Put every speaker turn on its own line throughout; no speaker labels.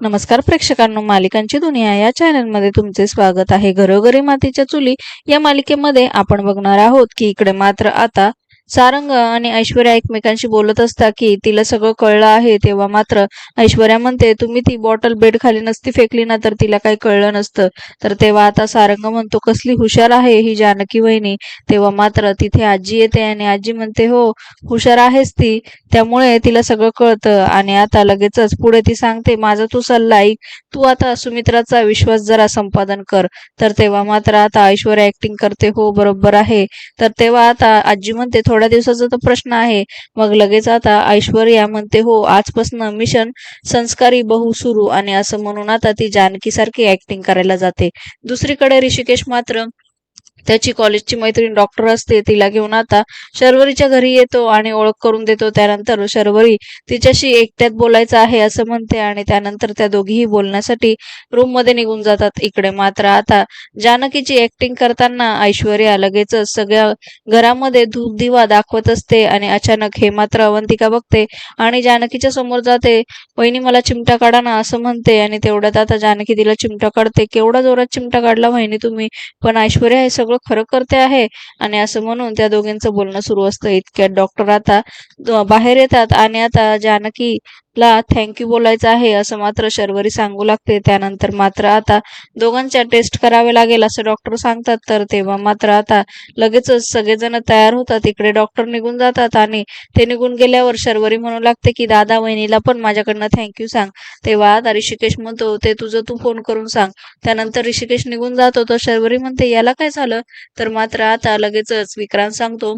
नमस्कार प्रेक्षकांनो मालिकांची दुनिया या चॅनलमध्ये तुमचे स्वागत आहे. घरोघरी मातीच्या चुली या मालिकेमध्ये आपण बघणार आहोत की इकडे मात्र आता सारंग आणि ऐश्वर्या एकमेकांशी बोलत असता की तिला सगळं कळलं आहे तेव्हा मात्र ऐश्वर्या म्हणते तुम्ही ती बॉटल बेड खाली नसती फेकली ना तर तिला काही कळलं नसतं. तर तेव्हा आता सारंग म्हणतो कसली हुशार आहे ही जानकी वहिनी. तेव्हा मात्र तिथे आजी येते आणि आजी म्हणते हो हुशार आहेच ती त्यामुळे तिला सगळं कळतं. आणि आता लगेचच पुढे ती सांगते माझा तू सल्ला ऐक तू आता सुमित्राचा विश्वास जरा संपादन कर. तर तेव्हा मात्र आता ऐश्वर्या ऍक्टिंग करते हो बरोबर आहे. तर तेव्हा आता आजी म्हणते थोड्या दिवसाचा तर प्रश्न आहे. मग लगेच आता ऐश्वर्या म्हणते हो आजपासून मिशन संस्कारी बहु सुरू. आणि असं म्हणून आता ती जानकी सारखी ऍक्टिंग करायला जाते. दुसरीकडे ऋषिकेश मात्र त्याची कॉलेजची मैत्रीण डॉक्टर असते तिला घेऊन आता शर्वरीच्या घरी येतो आणि ओळख करून देतो. त्यानंतर शर्वरी तिच्याशी एकट्यात बोलायचं आहे असं म्हणते आणि त्यानंतर त्या दोघीही बोलण्यासाठी रूममध्ये निघून जातात. इकडे मात्र आता जानकीची ऍक्टिंग करताना ऐश्वर्या लगेचच सगळ्या घरामध्ये धूप दिवा दाखवत असते आणि अचानक हे मात्र अवंतिका बघते आणि जानकीच्या समोर जाते. वहिनी मला चिमटा काढा ना असं म्हणते आणि तेवढ्यात आता जानकी तिला चिमटा काढते. केवढा जोरात चिमटा काढला वहिनी तुम्ही पण ऐश्वर्या हे सगळं खरं करते आहे. आणि असं म्हणून त्या दोघींचं बोलणं सुरू असतं. इतक्यात डॉक्टर आता बाहेर येतात. आणि आता जानकी ला थँक्यू बोलायचं आहे असं मात्र शर्वरी सांगू लागते. त्यानंतर मात्र आता दोघांच्या टेस्ट करावे लागेल असं डॉक्टर सांगतात. तर तेव्हा मात्र आता लगेचच सगळेजण तयार होतात. इकडे डॉक्टर निघून जातात आणि ते निघून गेल्यावर शर्वरी म्हणू लागते की दादा वहिनीला पण माझ्याकडनं थँक्यू सांग. तेव्हा आता ऋषिकेश म्हणतो ते तुझं तू फोन करून सांग. त्यानंतर ऋषिकेश निघून जातो. तर शर्वरी म्हणते याला काय झालं? तर मात्र आता लगेचच विक्रांत सांगतो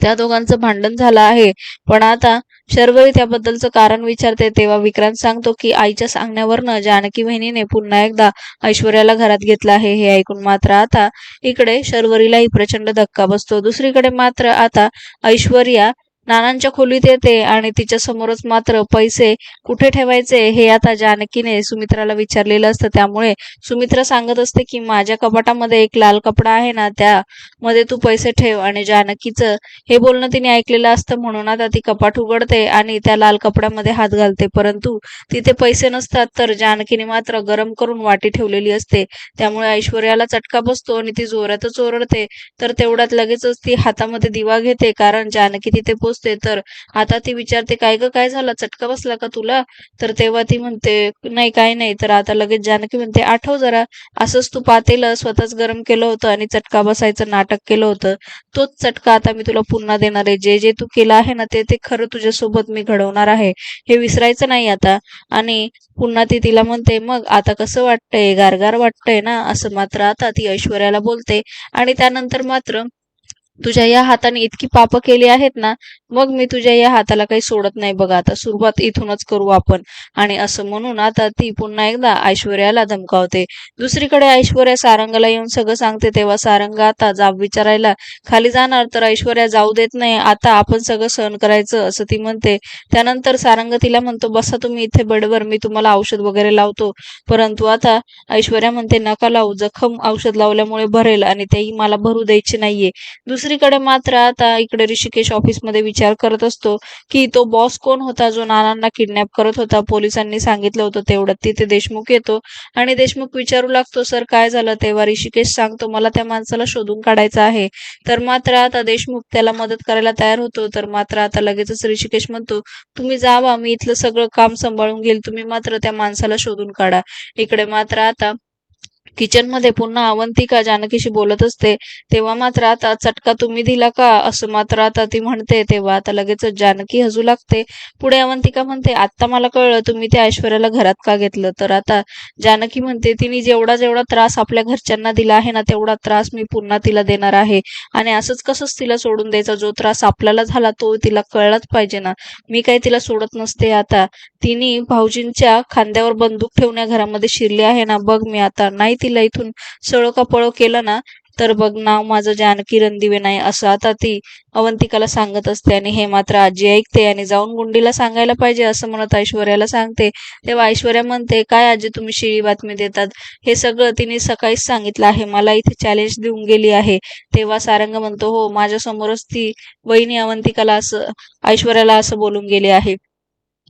त्या दोघांचं भांडण झालं आहे. पण आता शर्वरी त्याबद्दलचं कारण विचारते तेव्हा विक्रांत सांगतो की आईच्या सांगण्यावरनं जानकी बहिणीने पुन्हा एकदा ऐश्वर्याला घरात घेतलं आहे. हे ऐकून मात्र आता इकडे शर्वरीलाही प्रचंड धक्का बसतो. दुसरीकडे मात्र आता ऐश्वर्या नानांच्या खोलीत येते आणि तिच्या समोरच मात्र पैसे कुठे ठेवायचे हे आता जानकीने सुमित्राला विचारलेलं असतं. त्यामुळे सुमित्रा सांगत असते की माझ्या कपाटामध्ये एक लाल कपडा आहे ना त्यामध्ये तू पैसे ठेव. आणि जानकीचं हे बोलणं तिने ऐकलेलं असतं. म्हणून आता ती कपाट उघडते आणि त्या लाल कपड्यामध्ये हात घालते. परंतु तिथे पैसे नसतात तर जानकीने मात्र गरम करून वाटी ठेवलेली असते. त्यामुळे ऐश्वर्याला चटका बसतो आणि ती जोरातच ओरडते. तर तेवढ्यात लगेचच ती हातामध्ये दिवा घेते कारण जानकी तिथे पोचते तर आता ती विचारते काय ग काय झालं? चटका बसला का तुला? तर तेव्हा ती म्हणते नाही काय नाही. तर आता लगेच जानकी म्हणते आठव जरा असंच तू पातेलं स्वतःच गरम केलं होतं आणि चटका बसायचं नाटक केलं होतं. तोच चटका आता मी तुला पुन्हा देणार आहे. जे जे तू केलं आहे ना ते ते खरं तुझ्यासोबत मी घडवणार आहे. हे विसरायचं नाही आता. आणि पुन्हा ती तिला म्हणते मग आता कसं वाटतंय? गारगार वाटतंय ना? असं मात्र आता ती ऐश्वर्याला बोलते. आणि त्यानंतर मात्र तुझ्या या हाताने इतकी पाप केली आहेत ना मग मी तुझ्या या हाताला काही सोडत नाही बघा. आता सुरुवात इथूनच करू आपण. आणि असं म्हणून आता ती पुन्हा एकदा ऐश्वर्याला धमकावते. दुसरीकडे ऐश्वर्या सारंगला येऊन सगळं सांगते. तेव्हा सारंग आता जाब विचारायला खाली जाणार तर ऐश्वर्या जाऊ देत नाही. आता आपण सगळं सहन करायचं असं ती म्हणते. त्यानंतर सारंग तिला म्हणतो बसा तुम्ही इथे बेडवर मी तुम्हाला औषध वगैरे लावतो. परंतु आता ऐश्वर्या म्हणते नका लावू. जखम औषध लावल्यामुळे भरेल आणि तेही मला भरू द्यायचे नाहीये. दुसरीकडे मात्र आता इकडे ऋषिकेश ऑफिसमध्ये विचार करत असतो की तो बॉस कोण होता जो नानांना किडनॅप करत होता? पोलिसांनी सांगितलं होतं तेवढ्यात तिथे देशमुख येतो आणि देशमुख विचारू लागतो सर काय झालं? तेव्हा ऋषिकेश सांगतो मला त्या माणसाला शोधून काढायचं आहे. तर मात्र आता देशमुख त्याला मदत करायला तयार होतो. तर मात्र आता लगेचच ऋषिकेश म्हणतो तुम्ही जावा मी इथलं सगळं काम सांभाळून घेईल. तुम्ही मात्र त्या माणसाला शोधून काढा. इकडे मात्र आता किचनमध्ये पुन्हा अवंतिका जानकीशी बोलत असते तेव्हा मात्र आता चटका तुम्ही दिला का? असं मात्र आता ती म्हणते तेव्हा आता लगेच जानकी हसू लागते. पुढे अवंतिका म्हणते आता मला कळलं तुम्ही त्या ऐश्वर्याला घरात का घेतलं? तर आता जानकी म्हणते तिने जेवढा जेवढा त्रास आपल्या घरच्यांना दिला आहे ना तेवढा त्रास मी पुन्हा तिला देणार आहे. आणि असंच कसंच तिला सोडून द्यायचा जो त्रास आपल्याला झाला तो तिला कळलाच पाहिजे ना. मी काही तिला सोडत नसते आता. तिने भाऊजींच्या खांद्यावर बंदूक ठेवण्या घरामध्ये शिरली आहे ना बघ मी आता. नाही तिला इथून सळोकापळो का पळो केलं ना तर बघ नाव माझं जानकी रणदिवे नाही असं आता ती अवंतिकाला सांगत असते आणि हे मात्र आजी ऐकते आणि जाऊन गुंडीला सांगायला पाहिजे असं म्हणत ऐश्वर्याला सांगते. तेव्हा ऐश्वर्या म्हणते काय आजी तुम्ही शिळी बातमी देतात? हे सगळं तिने सकाळीच सांगितलं आहे. मला इथे चॅलेंज देऊन गेली आहे. तेव्हा सारंग म्हणतो हो माझ्या समोरच ती वहिनी अवंतिकाला असं ऐश्वर्याला असं बोलून गेली आहे.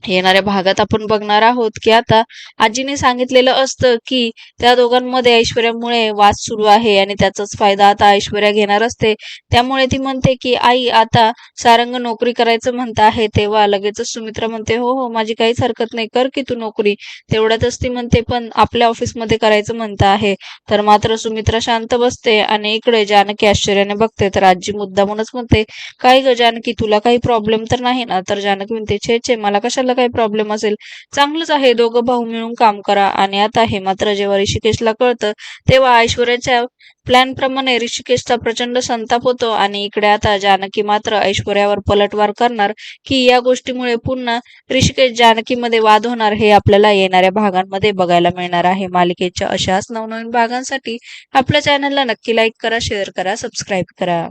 येणाऱ्या भागात आपण बघणार आहोत की आता आजीने सांगितलेलं असतं की त्या दोघांमध्ये ऐश्वर्यामुळे वाद सुरू आहे आणि त्याचाच फायदा आता ऐश्वर्या घेणार असते. त्यामुळे ती म्हणते की आई आता सारंग नोकरी करायचं म्हणत आहे तेव्हा लगेचच सुमित्रा म्हणते हो हो माझी काहीच हरकत नाही कर की तू नोकरी. तेवढ्यातच ती म्हणते पण आपल्या ऑफिसमध्ये करायचं म्हणत आहे. तर मात्र सुमित्रा शांत बसते आणि इकडे जानकी आश्चर्याने बघते. तर आजी मुद्दामूनच म्हणते काय ग जानकी तुला काही प्रॉब्लेम तर नाही ना? तर जानकी म्हणते छे छे मला ऋषिकेशला काही प्रॉब्लेम असेल चांगलंच आहे दोघं भाऊ मिळून काम करा. आणि आता हे मात्र जेव्हा ऋषिकेशला कळतं तेव्हा ऐश्वर्याच्या प्लॅन प्रमाणे ऋषिकेशचा प्रचंड संताप होतो. आणि इकडे आता जानकी मात्र ऐश्वर्यावर पलटवार करणार की या गोष्टीमुळे पुन्हा ऋषिकेश जानकीमध्ये वाद होणार हे आपल्याला येणाऱ्या भागांमध्ये बघायला मिळणार आहे. मालिकेच्या अशाच नवनवीन भागांसाठी आपल्या चॅनलला नक्की लाईक करा शेअर करा सबस्क्राईब करा.